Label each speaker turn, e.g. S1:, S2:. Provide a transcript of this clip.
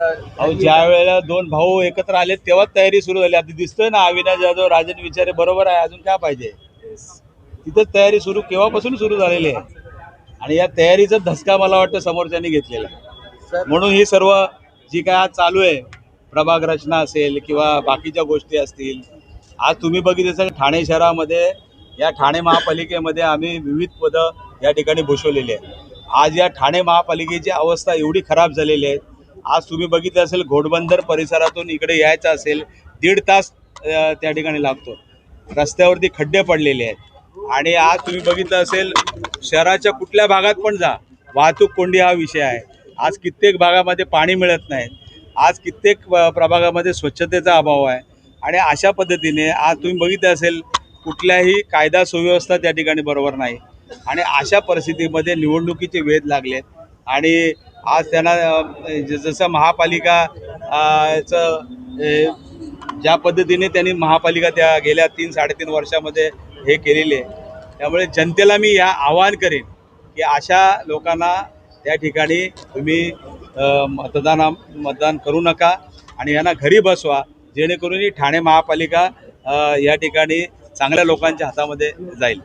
S1: अहो ज्या वेळेला दोन भाऊ एकत्र आले तेव्हाच तयारी सुरू झाली. आता दिसतोय ना अविनाश जाधव राजन विचारे बरोबर आहे अजून काय पाहिजे? तिथंच तयारी सुरू केव्हापासून सुरू झालेली आहे? आणि या तयारीचा धसका मला वाटतं समोरच्यांनी घेतलेला आहे. म्हणून ही सर्व जी काय आज चालू आहे प्रभाग रचना असेल किंवा बाकीच्या गोष्टी असतील आज तुम्ही बघितलं असेल ठाणे शहरामध्ये या ठाणे महापालिकेमध्ये आम्ही विविध पदं या ठिकाणी भूषवलेली आहेत. आज या ठाणे महापालिकेची अवस्था एवढी खराब झालेली आहे आज तुम्ही बघितलं असेल घोडबंदर परिसरातून इकडे यायचं असेल दीड तास त्या ठिकाणी लागतो. रस्त्यावरती खड्डे पडलेले आहेत. आणि आज तुम्ही बघितलं असेल शहराच्या कुठल्या भागात पण जा. वाहतूक कोंडी हा विषय आहे. आज कित्येक भागामध्ये पाणी मिळत नाही आज कित्येक प्रभागामध्ये स्वच्छतेचा अभाव आहे. आणि अशा पद्धतीने आज तुम्ही बघितलं असेल कुठल्याही कायदा सुव्यवस्था त्या ठिकाणी बरोबर नाही. आणि अशा परिस्थितीमध्ये निवडणुकीचे वेध लागलेत. आणि आज त्यांना ज- जसं महापालिका चं ज्या पद्धतीने त्यांनी महापालिका त्या गेल्या तीन साडेतीन वर्षामध्ये हे केलेले आहे. त्यामुळे जनतेला मी या आवाहन करेन की अशा लोकांना त्या ठिकाणी तुम्ही मतदान मतदाना मतदान करू नका आणि यांना घरी बसवा जेणेकरून ठाणे महापालिका या ठिकाणी चांगल्या लोकांच्या हातामध्ये जाईल.